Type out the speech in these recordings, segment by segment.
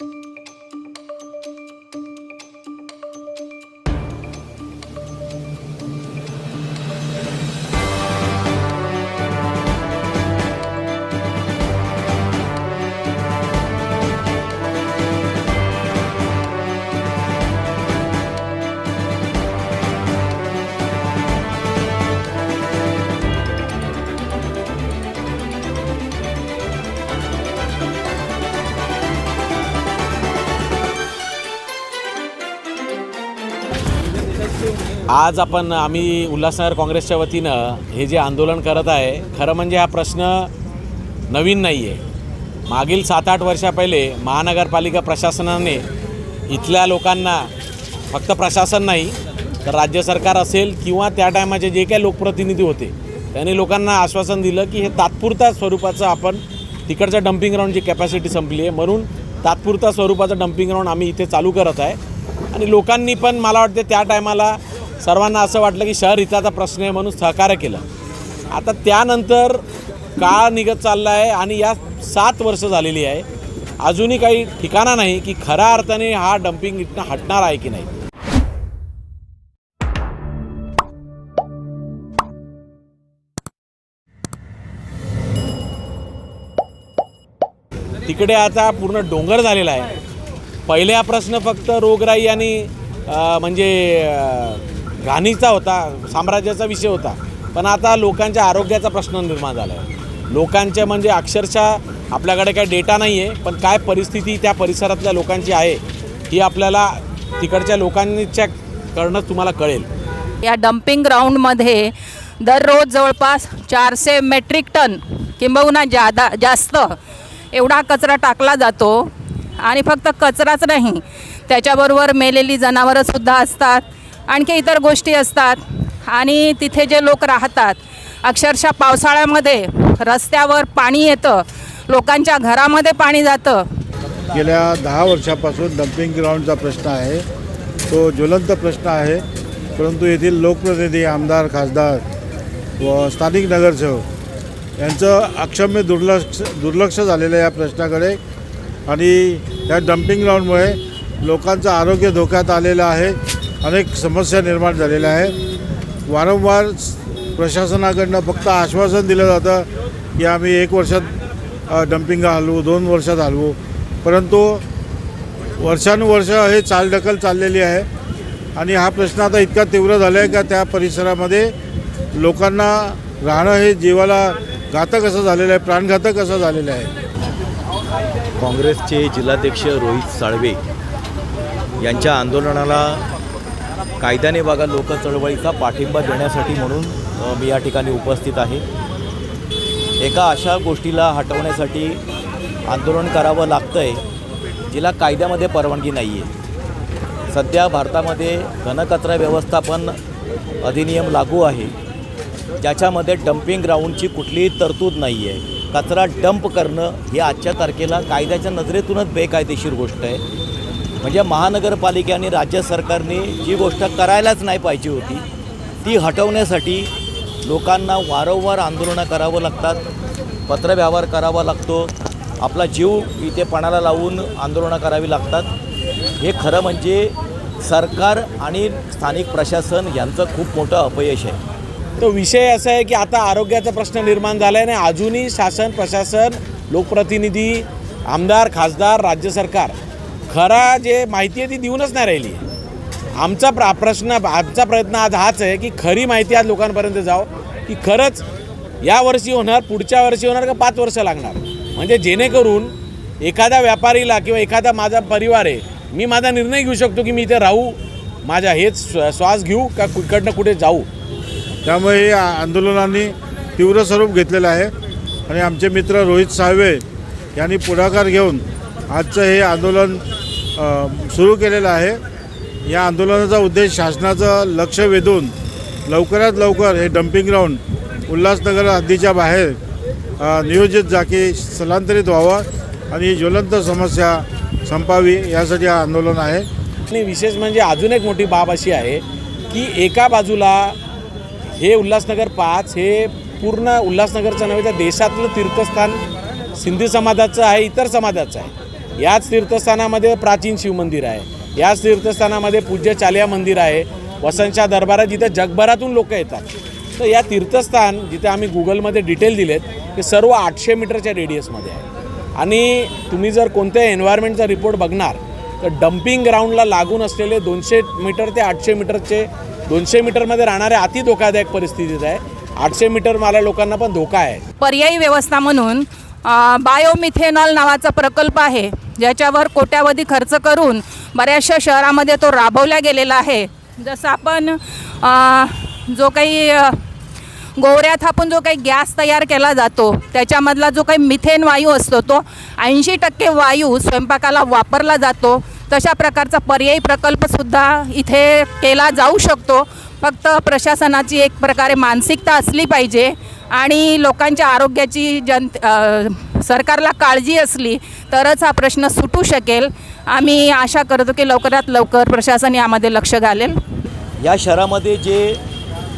you आज आपण आम्ही उल्हासनगर काँग्रेसच्या वतीनं हे जे आंदोलन करत आहे खरं म्हणजे हा प्रश्न नवीन नाही आहे मागील सात आठ वर्षा पहिले महानगरपालिका प्रशासनाने इथल्या लोकांना फक्त प्रशासन नाही तर राज्य सरकार असेल किंवा त्या टायमाचे जे काही लोकप्रतिनिधी होते त्यांनी लोकांना आश्वासन दिलं की हे तात्पुरत्या स्वरूपाचं आपण तिकडचं डम्पिंग ग्राउंडची कॅपॅसिटी संपली आहे. म्हणून तात्पुरत्या स्वरूपाचं डम्पिंग ग्राउंड आम्ही इथे चालू करत आहे. आणि लोकांनी पण मला वाटते त्या टायमाला सर्वांना असं वाटलं की शहर हिताचा प्रश्न आहे म्हणून सहकार्य केलं. आता त्यानंतर काळ निघत चालला आहे आणि या सात वर्ष झालेली आहे. अजूनही काही ठिकाणा नाही की खऱ्या अर्थाने हा डम्पिंग इथनं हटणार आहे की नाही. तिकडे आता पूर्ण डोंगर झालेला आहे. पहिले हा प्रश्न फक्त रोगराई आणि म्हणजे घाणीचा होता साम्राज्याचा विषय होता. पण आता लोकांच्या आरोग्याचा प्रश्न निर्माण झाला आहे लोकांच्या म्हणजे अक्षरशः आपल्याकडे काय डेटा नाही आहे पण काय परिस्थिती त्या परिसरातल्या लोकांची आहे ही आपल्याला तिकडच्या लोकांच्या करणं तुम्हाला कळेल. या डम्पिंग ग्राउंडमध्ये दररोज जवळपास चारशे मेट्रिक टन किंबहुना जादा जास्त एवढा कचरा टाकला जातो. आणि फक्त कचराच नाही त्याच्याबरोबर मेलेली जनावरंसुद्धा असतात. आणखी इतर गोष्टी असतात. आणि तिथे जे लोक राहतात अक्षरशः पावसाळ्यामध्ये रस्त्यावर पाणी येतं लोकांच्या घरामध्ये पाणी जातं. गेल्या दहा वर्षापासून डम्पिंग ग्राउंडचा प्रश्न आहे. तो ज्वलंत प्रश्न आहे. परंतु येथील लोकप्रतिनिधी आमदार खासदार व स्थानिक नगरसेवक यांचं अक्षम्य दुर्लक्ष दुर्लक्ष झालेलं आहे या प्रश्नाकडे आणि या डम्पिंग ग्राउंडमुळे लोकांचं आरोग्य धोक्यात आलेलं आहे. अनेक समस्या निर्माण झालेल्या आहे वारंवार प्रशासनाकडनं फक्त आश्वासन दिलं जातं की आम्ही एक वर्षात डम्पिंग हलवू दोन वर्षात हलवू परंतु वर्षानुवर्ष हे चालढकल चाललेली आहे. आणि हा प्रश्न आता इतका तीव्र झाला आहे का त्या परिसरामध्ये लोकांना राहणं हे जीवाला घातक असं झालेलं आहे प्राणघातक असं झालेलं आहे. काँग्रेसचे जिल्हाध्यक्ष रोहित साळवे यांच्या आंदोलनाला कायद्याने बघा लोक चळवळीचा पाठिंबा देण्यासाठी म्हणून मी या ठिकाणी उपस्थित आहे. एका अशा गोष्टीला हटवण्यासाठी आंदोलन करावं लागतं आहे जिला कायद्यामध्ये परवानगी नाही आहे सध्या भारतामध्ये घनकचरा व्यवस्थापन अधिनियम लागू आहे ज्याच्यामध्ये डम्पिंग ग्राउंडची कुठलीही तरतूद नाही आहे कचरा डंप करणं हे आजच्या तारखेला कायद्याच्या नजरेतूनच बेकायदेशीर गोष्ट आहे. म्हणजे महानगरपालिका आणि राज्य सरकारने जी गोष्ट करायलाच नाही पाहिजे होती ती हटवण्यासाठी लोकांना वारंवार आंदोलनं करावं लागतात पत्रव्यवहार करावा लागतो आपला जीव इथे पणाला लावून आंदोलनं करावी लागतात. हे खरं म्हणजे सरकार आणि स्थानिक प्रशासन यांचं खूप मोठं अपयश आहे. तो विषय असा आहे की आता आरोग्याचा प्रश्न निर्माण झाला आहे आणि अजूनही शासन प्रशासन लोकप्रतिनिधी आमदार खासदार राज्य सरकार खरा जे माहिती आहे ती देऊनच नाही राहिली. आमचा प्रा प्रश्न आमचा प्रयत्न आज हाच आहे की खरी माहिती आज लोकांपर्यंत जाव की खरंच या वर्षी होणार पुढच्या वर्षी होणार का पाच वर्ष लागणार? म्हणजे जेणेकरून एखाद्या व्यापारीला किंवा एखादा माझा परिवार आहे मी माझा निर्णय घेऊ शकतो की मी इथे राहू माझ्या हेच श्वास घेऊ का इकडनं कुठे जाऊ? त्यामुळे हे आंदोलनांनी तीव्र स्वरूप घेतलेलं आहे. आणि आमचे मित्र रोहित साळवे यांनी पुढाकार घेऊन आजचं हे आंदोलन सुरू केलेलं आहे. या आंदोलनाचा उद्देश शासनाचं लक्ष वेधून लवकरात लवकर हे डम्पिंग ग्राउंड उल्हासनगर हद्दीच्या बाहेर नियोजित जागी स्थलांतरित व्हावं आणि ज्वलंत समस्या संपावी यासाठी हा आंदोलन आहे. आणि विशेष म्हणजे अजून एक मोठी बाब अशी आहे की एका बाजूला हे उल्हासनगर पाच हे पूर्ण उल्हासनगरचं नव्हे तर देशातलं तीर्थस्थान सिंधी समाजाचं आहे इतर समाजाचं आहे. याच तीर्थस्थानामध्ये प्राचीन शिवमंदिर आहे. याच तीर्थस्थानामध्ये पूज्य चालिया मंदिर आहे. वसंतच्या दरबारात जिथे जगभरातून लोक येतात. तर या तीर्थस्थान जिथे आम्ही गुगलमध्ये डिटेल दिलेत ते सर्व आठशे मीटरच्या रेडियसमध्ये आहे. आणि तुम्ही जर कोणत्याही एन्व्हायरमेंटचा रिपोर्ट बघणार तर डम्पिंग ग्राउंडला लागून असलेले दोनशे मीटर ते आठशे मीटरचे दोनशे मीटरमध्ये राहणाऱ्या अति धोकादायक परिस्थितीत आहे. आठशे मीटर मला लोकांना पण धोका आहे. पर्यायी व्यवस्था म्हणून बायोमिथेनॉल नावाचा प्रकल्प आहे ज्याच्यावर कोट्यावधी खर्च करून बऱ्याचशा शहरामध्ये तो राबवला गेलेला आहे. जसं आपण जो काही गोवऱ्या थापून जो काही गॅस तयार केला जातो त्याच्यामधला जो काही मिथेन वायू असतो तो ऐंशी टक्के वायू स्वयंपाकाला वापरला जातो. तशा प्रकारचा पर्यायी प्रकल्पसुद्धा इथे केला जाऊ शकतो. फक्त प्रशासनाची एक प्रकारे मानसिकता असली पाहिजे आणि लोकांच्या आरोग्याची जन सरकारला काळजी असली तरच हा प्रश्न सुटू शकेल. आम्ही आशा करतो की लवकरात लवकर प्रशासन यामध्ये लक्ष घालेल. या शहरामध्ये जे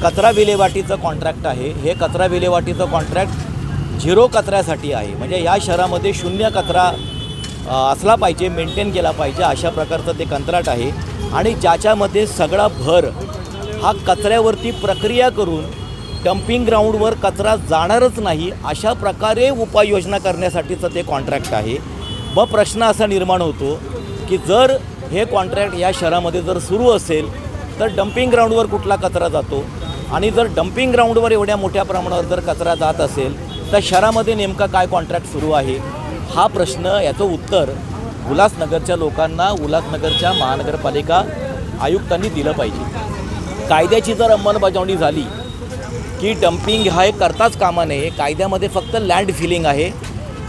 कचरा विल्हेवाटीचं कॉन्ट्रॅक्ट आहे हे कचरा विल्हेवाटीचं कॉन्ट्रॅक्ट झिरो कचऱ्यासाठी आहे. म्हणजे या शहरामध्ये शून्य कचरा असला पाहिजे मेंटेन केला पाहिजे अशा प्रकारचं ते कंत्राट आहे. आणि ज्याच्यामध्ये सगळा भर हा कचऱ्यावरती प्रक्रिया करून डम्पिंग ग्राउंडवर कचरा जाणारच नाही अशा प्रकारे उपाययोजना करण्यासाठीचं ते कॉन्ट्रॅक्ट आहे. मग प्रश्न असा निर्माण होतो की जर हे कॉन्ट्रॅक्ट या शहरामध्ये जर सुरू असेल तर डम्पिंग ग्राउंडवर कुठला कचरा जातो? आणि जर डम्पिंग ग्राउंडवर एवढ्या मोठ्या प्रमाणावर जर कचरा जात असेल तर शहरामध्ये नेमका काय कॉन्ट्रॅक्ट सुरू आहे? हा प्रश्न याचं उत्तर उल्हासनगरच्या लोकांना उल्हासनगरच्या महानगरपालिका आयुक्तांनी दिलं पाहिजे. कायद्याची जर अंमलबजावणी झाली की डम्पिंग हा एक करताच कामा नये कायद्यामध्ये फक्त लँड फिलिंग आहे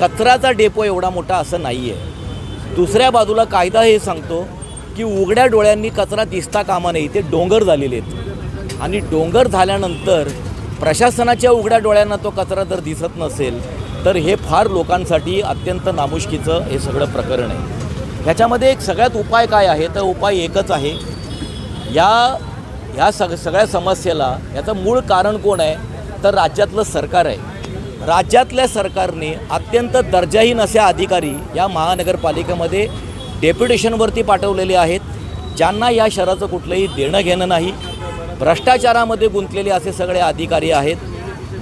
कचऱ्याचा डेपो एवढा मोठा असं नाही आहे दुसऱ्या बाजूला कायदा हे सांगतो की उघड्या डोळ्यांनी कचरा दिसता कामा नये ते डोंगर झालेले आहेत. आणि डोंगर झाल्यानंतर प्रशासनाच्या उघड्या डोळ्यांना तो कचरा जर दिसत नसेल तर हे फार लोकांसाठी अत्यंत नामुष्कीचं हे सगळं प्रकरण आहे. ह्याच्यामध्ये एक सगळ्यात उपाय काय आहे? तर उपाय एकच आहे. या ह्या सग सगळ्या समस्येला याचं मूळ कारण कोण आहे? तर राज्यातलं सरकार आहे. राज्यातल्या सरकारने अत्यंत दर्जाहीन असे अधिकारी या महानगरपालिकेमध्ये डेप्युटेशनवरती पाठवलेले आहेत ज्यांना या शहराचं कुठलंही देणं घेणं नाही. भ्रष्टाचारामध्ये गुंतलेले असे सगळे अधिकारी आहेत.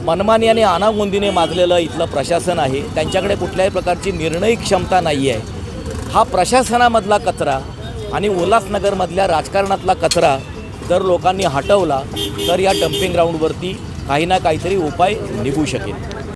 मनमानी आणि अनागोंदीने माजलेलं इथलं प्रशासन आहे. त्यांच्याकडे कुठल्याही प्रकारची निर्णय क्षमता नाही आहे. हा प्रशासनामधला कचरा आणि उल्हासनगरमधल्या राजकारणातला कचरा जर लोकांनी हटवला तर या डम्पिंग ग्राउंडवरती काही ना काहीतरी उपाय निघू शकेल.